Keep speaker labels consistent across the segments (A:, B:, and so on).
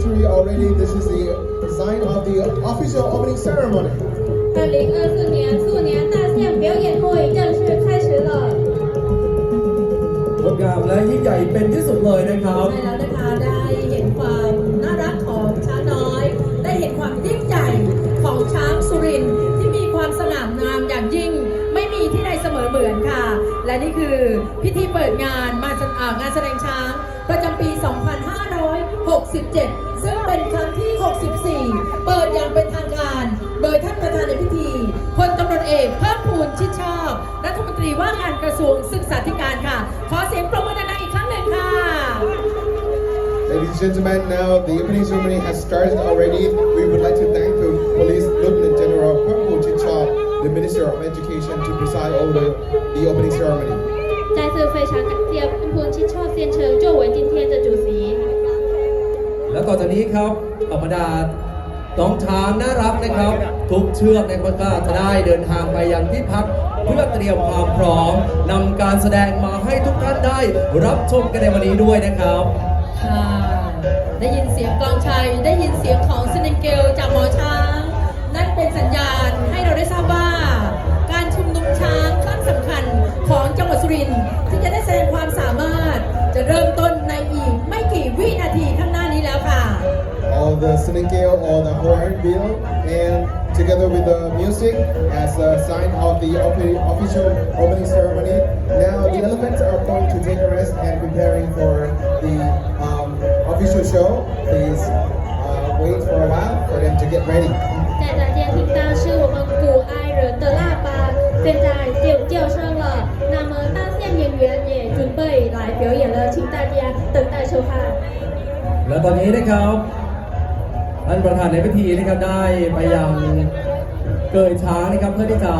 A: victory already. This is the sign of the official opening ceremony.
B: 二零二四年兔年大象表演会正式开始了。
C: งดงามและยิ่งใหญ่เป็นที่สุดเลยนะครับ
D: ใด้แล้วนะคะได้เห็นความน่ารักของช้างน้อย ได้เห็นความยิ่งใหญ่ของช้างสุรินที่มีความสง่างามอย่างยิ่ง ไม่มีที่ใดเสมอเหมือนค่ะ และนี่คือพิธีเปิดงานมาจนอ่งานแสดง 2567 ซึ่งเป็นครั้งที่ 64 เปิดอย่างเป็นทางการ โดยท่านประธานในพิธีพลตำรวจเอกเพิ่มพูนชิดชอบ รัฐมนตรีว่าการกระทรวงศึกษาธิการค่ะ ขอเสียงปรบมือดังๆอีกครั้งหนึ่งค่ะ
A: Ladies and gentlemen, now the opening ceremony has started already. We would like to thank the Police Lieutenant General Purple Chichop, the Minister of Education, to preside over the opening ceremony.
B: 再次非常感谢潘普ชิดชอบเซียนเชิง作为今天的主席。
C: แล้วต่อจากนี้ครับธรรมดาน้องช้างน่ารักนะครับ ทุกเชือกนะครับก็จะได้เดินทางไปยังที่พัก เพื่อเตรียมความพร้อมนำการแสดงมาให้ทุกท่านได้รับชมกันในวันนี้ด้วยนะครับ
D: ค่ะได้ยินเสียงกลองชัยได้ยินเสียงของสนิงเกลจากหมอช้า
A: All the Siningale or the hornbill, and together with the music as a sign of the opening, official opening ceremony. Now the elephants are going to take a rest and preparing for the um, official show. Please uh, wait for a while for them to get ready.
B: 在大家听到是我们古爱人的腊八，现在就叫声了。那么大象演员也准备来表演了，请大家等待收看。
C: และตอนนี้นะครับ ท่านประธานในพิธีนะครับได้ไปยังเกยช้างนะครับเพื่อที่จะ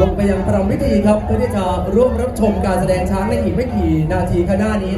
C: ลงไปยังประรำพิธีครับเพื่อที่จะร่วมรับชมการแสดงช้างในอีกไม่กี่นาทีข้างหน้านี้